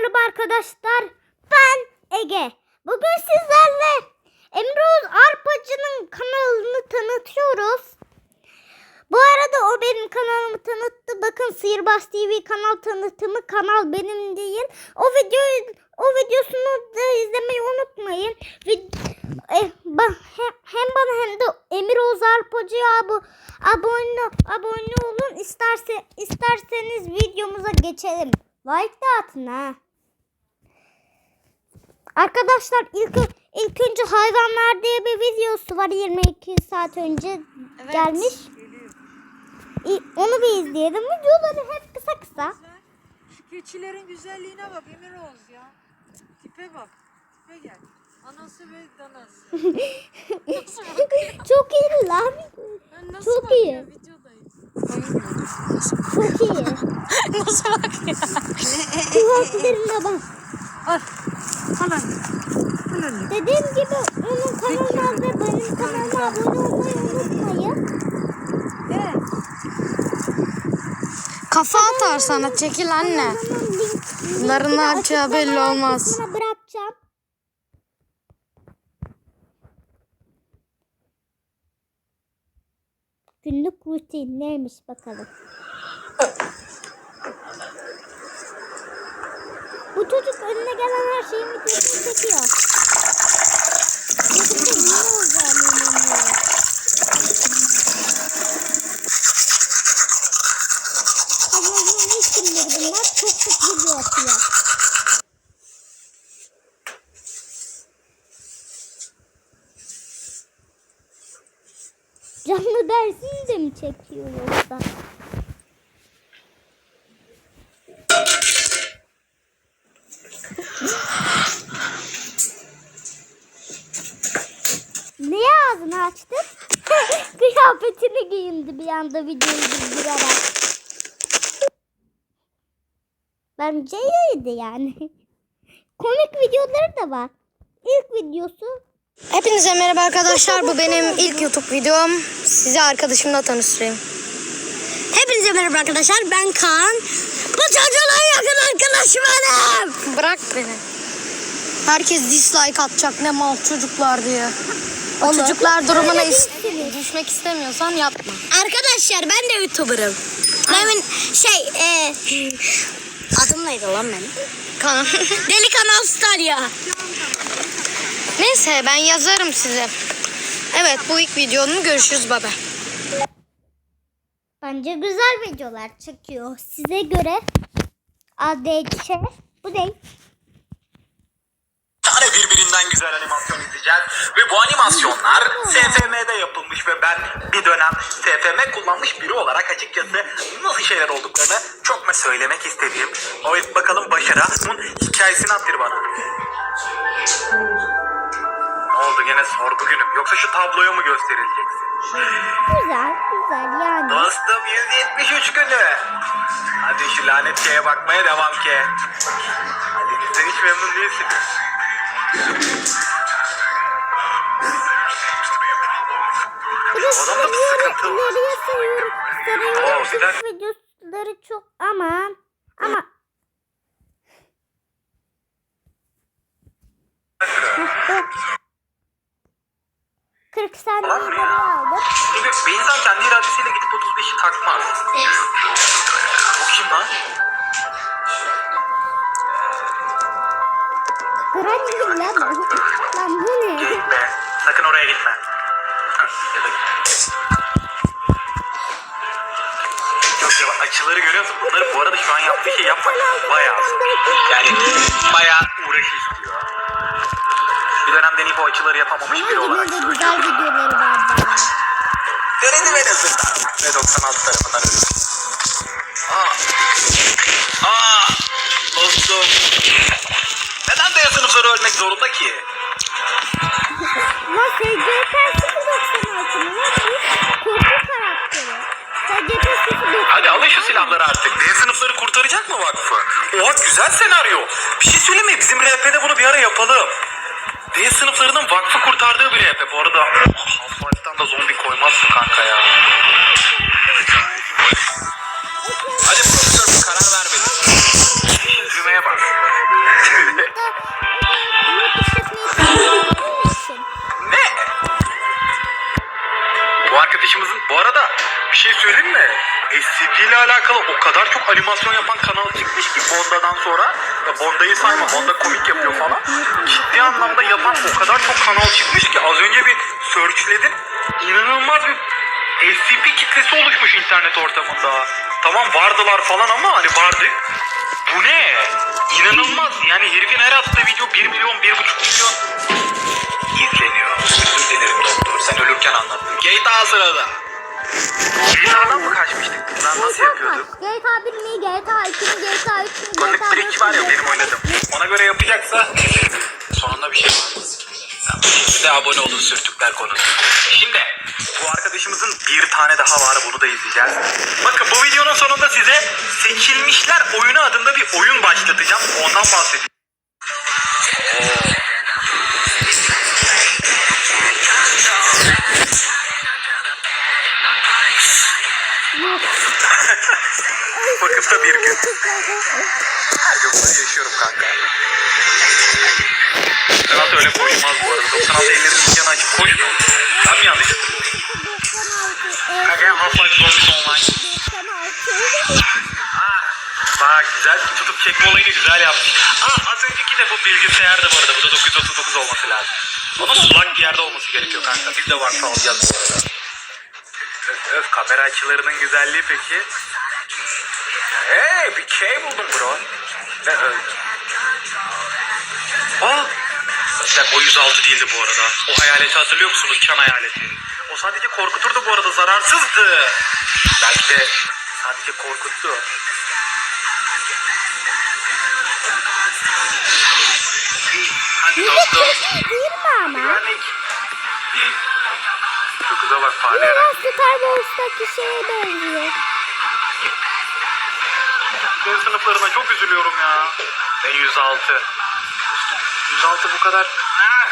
merhaba arkadaşlar. Ben Ege. Bugün sizlerle Emroz Arpacı'nın kanalını tanıtıyoruz. Bu arada o benim kanalımı tanıttı. Bakın Sihirbaz TV kanal tanıtımı kanal benim değil. O videoyu o videosunu da izlemeyi unutmayın. Vid- eh, ba- hem, hem bana hem de Emir Oğuz Arpacı'ya abo- abone abone olun. İsterse isterseniz videomuza geçelim. Like de atın ha. Arkadaşlar ilk ilk önce hayvanlar diye bir videosu var 22 saat önce gelmiş. İ- Onu bir izleyelim. Videoları hep kısa kısa. Şu keçilerin güzelliğine bak Emir Oğuz ya. Tipe bak. Tipe gel. Anası ve danası. Çok iyi lan. Ben nasıl Çok iyi. Videodayız. Çok iyi. nasıl bakıyor? Kulaklarına bak. Al. Al anne. Al anne. Dediğim gibi onun kanalına ve benim kanalıma abone olmayı unutmayın. Evet. Kafa atar sana çekil anne. Bunların yapacağı belli olmaz. bırakacağım. Günlük rutin neymiş bakalım. Çocuk önüne gelen her şeyin videosunu çekiyor. Çocukta ne olacağını inanıyorum. Allah'ın isimleri bunlar çok çok video atıyor. Canlı dersini de mi çekiyor yoksa? Kıyafetini giyindi bir anda videoyu durdurarak. Bence iyiydi yani. Komik videoları da var. İlk videosu Hepinize merhaba arkadaşlar. Bu benim ilk YouTube videom. Sizi arkadaşımla tanıştırayım. Hepinize merhaba arkadaşlar. Ben Kaan. Bu çocuğun yakın arkadaşı benim. Bırak beni. Herkes dislike atacak ne mal çocuklar diye. O çocuklar durumuna is- düşmek istemiyorsan yapma. Arkadaşlar ben de YouTuber'ım. Ben şey e, adım neydi lan benim? Kan. Deli Kanal Star ya. Neyse ben yazarım size. Evet bu ilk videonun görüşürüz baba. Bence güzel videolar çekiyor. Size göre ADC bu değil. tane birbirinden güzel animasyon izleyeceğiz. Ve bu animasyonlar ve ben bir dönem SFM kullanmış biri olarak açıkçası nasıl şeyler olduklarını çok mu söylemek istediğim. O bakalım Başar'a bunun hikayesini anlatır bana. Ne oldu gene sorgu günüm. Yoksa şu tabloya mı gösterileceksin? Güzel güzel yani. Dostum 173 günü. Hadi şu lanet şeye bakmaya devam ki. Halinizden hiç memnun değilsiniz. Odamda bir sıkıntı var. ileriye. Sarıyorum. Videoları çok. Ama dur. 40 saniye aldım. Çünkü bir insan kendi iradesiyle gidip 35'i takmaz. O kim lan? Granny lan bu. Lan bu ne? Gitme. Sakın oraya gitme. Ya da git. Açıları görüyorsun. Bunları bu arada şu an yaptığı şey yapmak bayağı yani bayağı uğraş istiyor. Bir dönem deneyip o açıları yapamamış Ama biri olarak yine de güzel videoları var bana. Denedim en azından. Ve 96 tarafından öldüm. Aa. Aa. Dostum. Neden beyaz sınıfları ölmek zorunda ki? Lan SGP 096. Hadi alın şu silahları artık. D sınıfları kurtaracak mı vakfı? Oha güzel senaryo. Bir şey söyleyeyim mi? Bizim RP'de bunu bir ara yapalım. D sınıflarının vakfı kurtardığı bir RP. Bu arada Half-Life'dan da zombi koymazsın kanka ya. Hadi profesör bir karar vermelisin. SCP ile alakalı o kadar çok animasyon yapan kanal çıkmış ki Bonda'dan sonra. Ya Bonda'yı sayma. Bonda komik yapıyor falan. Ciddi anlamda yapan o kadar çok kanal çıkmış ki az önce bir searchledim. İnanılmaz bir SCP kitlesi oluşmuş internet ortamında. Tamam vardılar falan ama hani vardı. Bu ne? İnanılmaz. Yani herifin her attığı video 1 milyon, 1,5 milyon izleniyor. Özür dilerim doktor. Sen ölürken anlattın. GTA sırada. GTA'dan mı kaçmıştık? lan? nasıl yapıyorduk? GTA 1 mi, GTA 2 mi, GTA 3 mü, GTA 4 Brick var ya benim oynadım. Ona göre yapacaksa sonunda bir şey var. De abone olun sürtükler konusu. Şimdi bu arkadaşımızın bir tane daha var bunu da izleyeceğiz. Bakın bu videonun sonunda size Seçilmişler Oyunu adında bir oyun başlatacağım. Ondan bahsedeceğim. Da bir gün. Her gün bunu yaşıyorum kanka. 96 öyle koşmaz bu arada. 96 ellerini iki yana açıp koşmuyor. Ben mi yanlış hatırlıyorum? Kanka Half-Life Zombies Online. Ah, bak güzel tutup çekme olayını güzel yapmış. Aa az önceki de bu bilgisayarda bu arada. Bu da 939 olması lazım. Ama sulak bir yerde olması gerekiyor kanka. Biz de varsa alacağız bu arada. Öf, öf kamera açılarının güzelliği peki. Hey bir şey buldum bro. Ne öyle? Aa! Dakika, o 106 değildi bu arada. O hayaleti hatırlıyor musunuz? Çan hayaleti. O sadece korkuturdu bu arada zararsızdı. Belki de sadece korkuttu. Hadi dostum. Girme ama. Güvenlik. Şu kıza bak fare. Biraz Star Wars'taki şeye benziyor. Ben sınıflarına çok üzülüyorum ya. Ve 106. 106 bu kadar. Ha!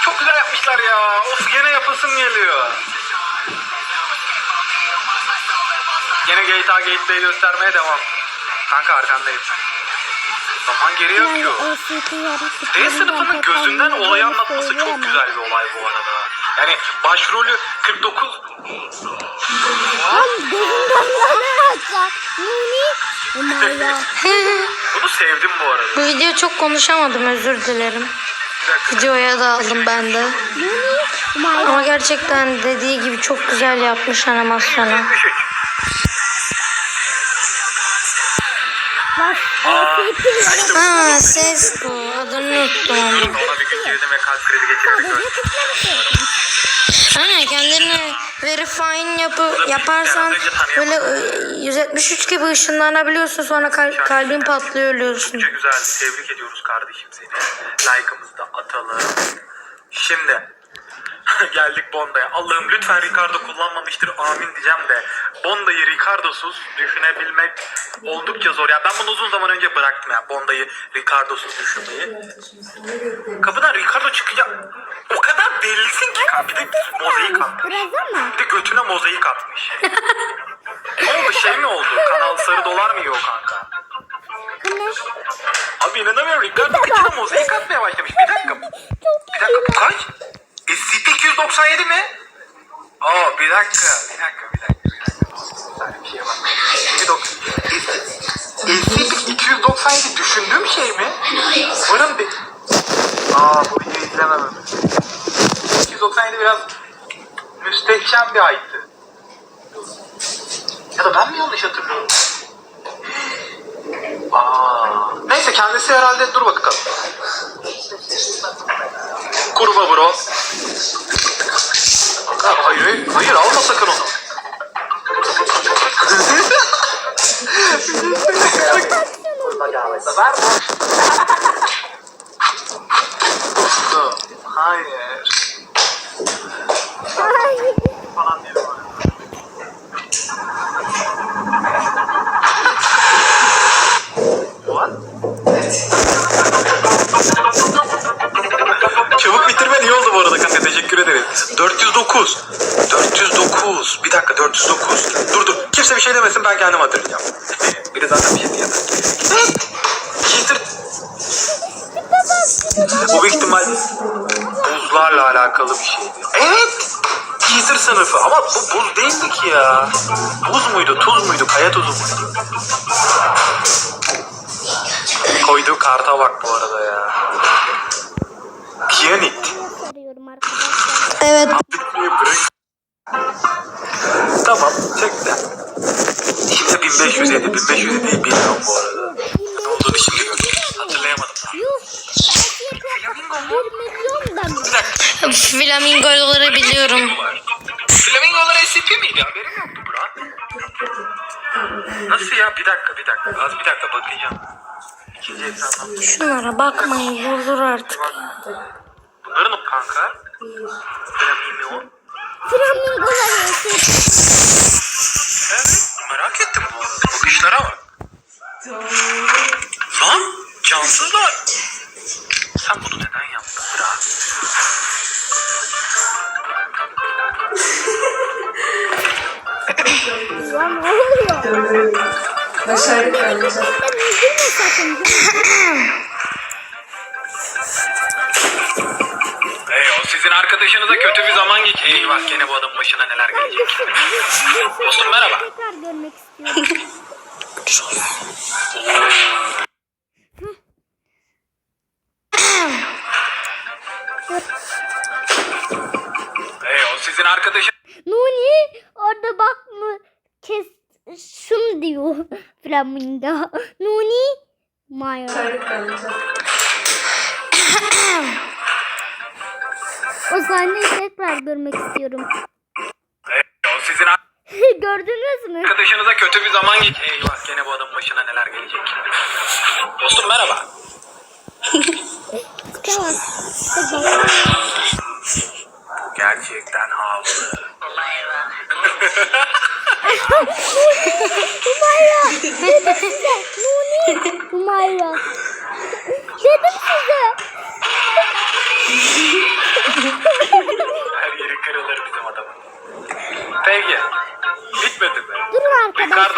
Çok güzel yapmışlar ya. Of gene yapasım geliyor. Gene GTA Gateway göstermeye devam. Kanka arkandayım. Zaman geri Yani akıyor. D sınıfının gözünden olayı anlatması çok güzel bir olay bu arada. Yani başrolü 49 Lan gözünden ne açacak? Nuni? Umaya. bunu sevdim bu arada. Bu video çok konuşamadım özür dilerim. Videoya da aldım ben de. Nuni? Ama gerçekten dediği gibi çok güzel yapmış animasyonu. 173. Bak LCT yaratıkları Ha ses bu. Adını unuttum ona bir gün girdim ve kalp krizi geçirdim. Aynen kendini verifying yapı, yaparsan böyle e, 173 gibi ışınlanabiliyorsun sonra kal- kalbin patlıyor ölüyorsun. Çok güzel. Tebrik ediyoruz kardeşim seni. Like'ımızı da atalım. Şimdi geldik Bonda'ya. Allah'ım lütfen Ricardo kullanmamıştır amin diyeceğim de Bonda'yı Ricardo'suz düşünebilmek oldukça zor. Ya ben bunu uzun zaman önce bıraktım ya Bonda'yı Ricardo'suz düşünmeyi. Kapıdan Ricardo çıkacak. O kadar bellisin Bir de mozaik atmış. Biraz ama. Bir de götüne mozaik atmış. ne oldu şey mi oldu? Kanal sarı dolar mı yiyor kanka? Kımış. Abi inanamıyorum. Ricardo kıçına mozaik atmaya başlamış. Bir dakika. Bir dakika bu kaç? SCP-297 mi? Aa bir dakika. Bir dakika bir dakika. Bir dakika. Bir şeye bak. Bir bir aydı. Ya da ben mi yanlış hatırlıyorum? Aa, neyse kendisi herhalde dur bakalım. Kurba bro. Ha, hayır hayır hayır alma sakın onu. Dostum, Hayır. Falan. What? Çabuk bitirmen iyi oldu bu arada kanka teşekkür ederim. 409. 409. Bir dakika 409. Dur dur. Kimse bir şey demesin ben kendim hatırlayacağım. Biri zaten bir şey diyemez. Cheater. Bu büyük ihtimal buzlarla alakalı bir şeydi. Evet. Teaser sınıfı ama bu buz değildi ki ya. Buz muydu, tuz muydu, kaya tuzu muydu? Koyduğu karta bak bu arada ya. Piyanit. Evet. Tamam, çek de. Şimdi 1507, 1507 değil bilmiyorum bu arada. Ne olduğunu şimdi gördüm. Hatırlayamadım. Yuh. Bir milyon da mı? Bir dakika. Flamingoları biliyorum. SCP miydi? Haberim yoktu Burak. Nasıl ya? Bir dakika, bir dakika. Az bir dakika bakacağım. İkinci. Şunlara bakmayın durdur artık. Bunların o kanka. Flamingo. Flamingolar sizin arkadaşınıza kötü bir zaman geç. Eyvah, gene bu adamın başına neler gelecek. Dostum merhaba. Tekrar görmek istiyorum. Hey, o sizin arkadaşın... Nuni orada bak mı kes şunu diyor Flamingo. Nuni Maya. O sahneyi tekrar görmek istiyorum. O sizin Gördünüz mü? arkadaşınıza kötü bir zaman geç. Eyvah gene bu adamın başına neler gelecek. Dostum merhaba. Tamam. Tamam. Gerçekten havlu. Umayra. Dedim size. Nuni. Umayra. Dedim size. Her yeri kırılır bizim adamın. Peki. Bitmedi mi? Durun arkadaşlar. Ricardo